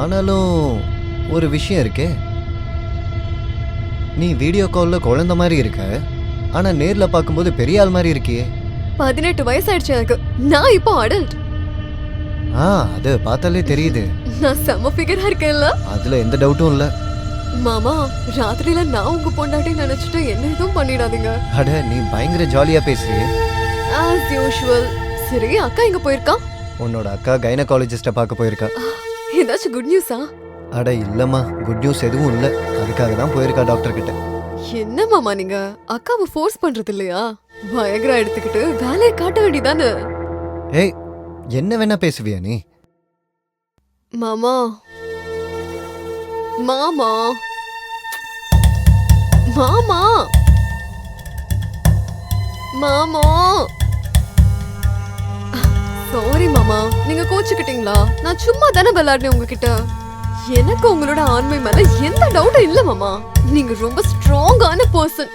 ஆனாலும் ஒரு விஷயம் இருக்கே. நீ வீடியோ காலில் குழந்த மாதிரி இருக்க. ஆனால் நேரில் பார்க்கும்போது பெரிய ஆள் மாதிரி இருக்கியே. பதினெட்டு வயசாயிடுச்சு எனக்கு. நான் இப்போ அடல்ட் ஆ அது பார்த்தாலே தெரியுது. நான் செம்ம ஃபிகரா இருக்கேன்ல. அதில் எந்த டவுட்டும் இல்லை. மாமா ராத்திரியில நான் உங்க பொண்டாட்டி நினைச்சிட்டு என்ன எதுவும் பண்ணிடாதீங்க. அட நீ பயங்கர ஜாலியாக பேசுறியே. ஆஸ் யூஷுவல் சரி அக்கா எங்க போயிருக்கா? உன்னோட அக்கா கைனகாலஜிஸ்ட்டை பார்க்க போயிருக்கா. ஏதாச்சும் குட் நியூஸா அட இல்லைம்மா. குட் நியூஸ் எதுவும் இல்லை. அதுக்காக தான் போயிருக்கா டாக்டர் கிட்ட. என்ன மாமா நீங்க? அக்காவை ஃபோர்ஸ் பண்றது இல்லையா? பயங்கரா எடுத்துக்கிட்டு வேலையை காட்ட வேண்டியதானே? ஏய் என்ன வேணா பேசுவியா நீ? மாமா. மாமா. மாமா. மாமா. நீங்க கோச்சுக்கிட்டீங்களா? நான் சும்மா தானே விளையாடினேன் உங்ககிட்ட. எனக்கு உங்களோட ஆண்மை மேல எந்த டவுட்டும் இல்ல மாமா. நீங்க ரொம்ப ஸ்ட்ராங்கான பர்சன்